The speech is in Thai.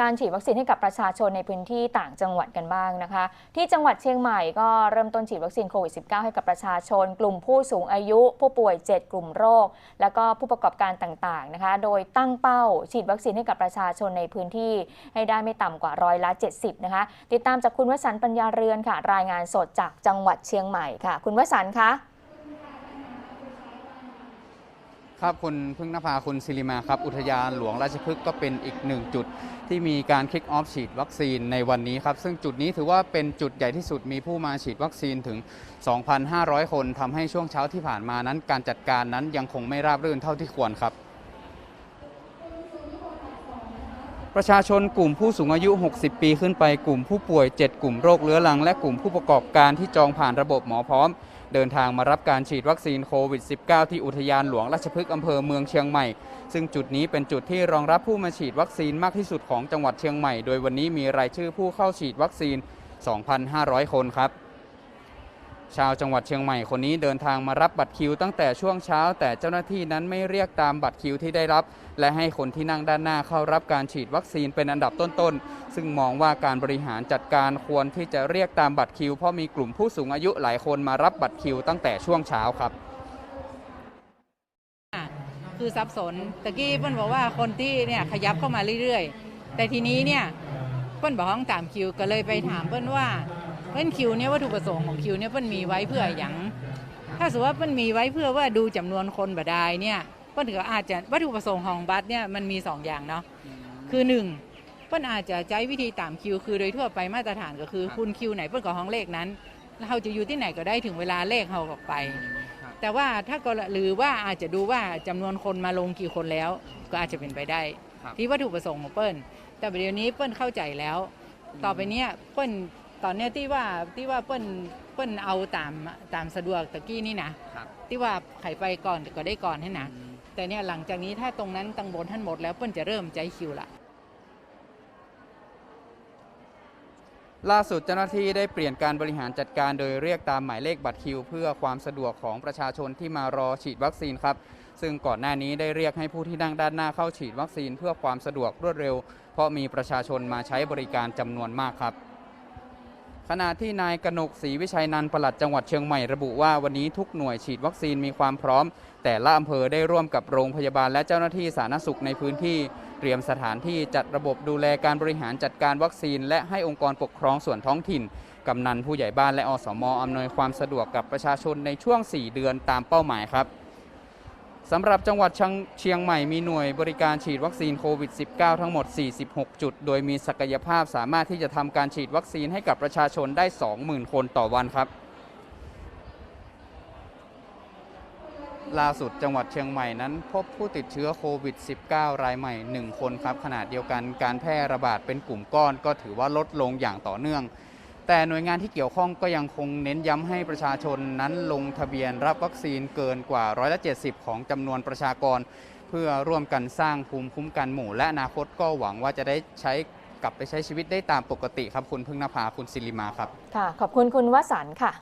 การฉีดวัคซีนให้กับประชาชนในพื้นที่ต่างจังหวัดกันบ้างนะคะ ที่จังหวัดเชียงใหม่ก็เริ่มต้นฉีดวัคซีนโควิด -19 ให้กับประชาชน กลุ่มผู้สูงอายุ ผู้ป่วย 7 กลุ่มโรค แล้วก็ผู้ประกอบการต่างๆนะคะ โดยตั้งเป้าฉีดวัคซีนให้กับประชาชนในพื้นที่ให้ได้ไม่ต่ำกว่าร้อยละ70นะคะติดตามจากคุณวสันต์ปัญญาเรือนค่ะ รายงานสดจากจังหวัดเชียงใหม่ค่ะ คุณวสันต์คะ ครับคุณพึ่งนภาคุณศิริมาครับ อุทยานหลวงราชพฤกษ์ก็เป็นอีกหนึ่งจุดที่มีการคิกออฟฉีดวัคซีนในวันนี้ครับ ซึ่งจุดนี้ถือว่าเป็นจุดใหญ่ที่สุดมีผู้มาฉีดวัคซีนถึง 2,500 คนทำให้ช่วงเช้าที่ผ่านมานั้น การจัดการนั้นยังคงไม่ราบรื่นเท่าที่ควรครับ ประชาชนกลุ่มผู้สูงอายุ 60 ปีขึ้นไปกลุ่มผู้ป่วย 7 กลุ่มโรคเรื้อรัง และกลุ่มผู้ประกอบการที่จองผ่านระบบหมอพร้อม เดินทางมารับการฉีดวัคซีนโควิด -19 ที่อุทยานหลวงราชพฤกษ์อำเภอเมืองเชียงใหม่ ซึ่งจุดนี้เป็นจุดที่รองรับผู้มาฉีดวัคซีนมากที่สุดของจังหวัดเชียงใหม่ โดยวันนี้มีรายชื่อผู้เข้าฉีดวัคซีน 2,500 คนครับ ชาวจังหวัดเชียงใหม่คนนี้เดินทางมารับบัตรคิวตั้งแต่ช่วงเช้า แต่เจ้าหน้าที่นั้นไม่เรียกตามบัตรคิวที่ได้รับ และให้คนที่นั่งด้านหน้าเข้ารับการฉีดวัคซีนเป็นอันดับต้นๆ ซึ่งมองว่าการบริหารจัดการควรที่จะเรียกตามบัตรคิว เพราะมีกลุ่มผู้สูงอายุหลายคนมารับบัตรคิว ตั้งแต่ช่วงเช้าครับคือสับสนตะกี้เปิ้ลบอกว่าคนที่เนี่ยขยับเข้ามาเรื่อยๆ แต่ทีนี้เนี่ยเปิ้ลบอกห้องตามคิวก็เลยไปถามเปิ้ลว่า เปิ้ลคิวเนี่ยวัตถุประสงค์ของคิวเนี่ยเปิ้ลมีไว้เพื่ออย่าง ถ้าสมมติว่าเปิ้ลมีไว้เพื่อว่าดูจำนวนคนบ่ได้เนี่ยเปิ้ลก็อาจจะวัตถุประสงค์ของบัตรเนี่ยมันมีสองอย่างเนาะคือหนึ่งเปิ้ลอาจจะใช้วิธีตามคิว คือโดยทั่วไปมาตรฐานก็คือ คุณคิวไหนเปิ้ลก็ห้องเลขนั้นเราจะอยู่ที่ไหนก็ได้ถึงเวลาเลขเราออกไป แต่ว่าถ้าก็หรือว่าอาจจะดูว่าจำนวนคนมาลงกี่คนแล้ว ก็อาจจะเป็นไปได้ครับที่วัตถุประสงค์ของเปิ้ลแต่เดี๋ยวนี้เปิ้ลเข้าใจแล้ว ต่อไปเนี้ยเปิ้ล ตอนเนี้ยที่ว่าที่ว่าเปิ้ลเปิ้ลเอาตามตามสะดวกตะกี้นี่นะครับ ที่ว่าไขไปก่อนก็ได้ก่อนให้นะแต่เนี่ยหลังจากนี้ถ้าตรงนั้นตังบนท่านหมดแล้วเปิ้ลจะเริ่มใจคิวละ ล่าสุดเจ้าหน้าที่ได้เปลี่ยนการบริหารจัดการโดยเรียกตามหมายเลขบัตรคิว เพื่อความสะดวกของประชาชนที่มารอฉีดวัคซีนครับ ซึ่งก่อนหน้านี้ได้เรียกให้ผู้ที่นั่งด้านหน้าเข้าฉีดวัคซีนเพื่อความสะดวกรวดเร็ว เพราะมีประชาชนมาใช้บริการจำนวนมากครับ ขณะที่นายกนกศรีวิชัยนันท์ปลัดจังหวัดเชียงใหม่ระบุว่าวันนี้ทุกหน่วยฉีดวัคซีนมีความพร้อม แต่ละอำเภอได้ร่วมกับโรงพยาบาลและเจ้าหน้าที่สาธารณสุขในพื้นที่ เตรียมสถานที่จัดระบบดูแลการบริหารจัดการวัคซีน และให้องค์กรปกครองส่วนท้องถิ่น กำนันผู้ใหญ่บ้านและอสมอำนวยความสะดวกกับประชาชนในช่วง 4 เดือนตามเป้าหมายครับ สำหรับจังหวัดเชียงใหม่มีหน่วยบริการฉีดวัคซีนโควิด -19 ทั้งหมด 46 จุด โดยมีศักยภาพสามารถที่จะทำการฉีดวัคซีนให้กับประชาชนได้ 20,000 คนต่อวันครับ ล่าสุดจังหวัดเชียงใหม่นั้น พบผู้ติดเชื้อโควิด -19 รายใหม่ 1 คนครับขนาดเดียวกันการแพร่ระบาดเป็นกลุ่มก้อนก็ถือว่าลดลงอย่างต่อเนื่อง แต่หน่วยงานที่เกี่ยวข้องก็ยังคงเน้นย้ำให้ประชาชนนั้นลงทะเบียนรับวัคซีนเกินกว่าร้อยละ70 ของจำนวนประชากร เพื่อร่วมกันสร้างภูมิคุ้มกันหมู่ และอนาคตก็หวังว่าจะได้ใช้กลับไปใช้ชีวิตได้ตามปกติครับคุณพึ่งนภาคุณศิริมาครับ ค่ะ ขอบคุณคุณวสันต์ค่ะ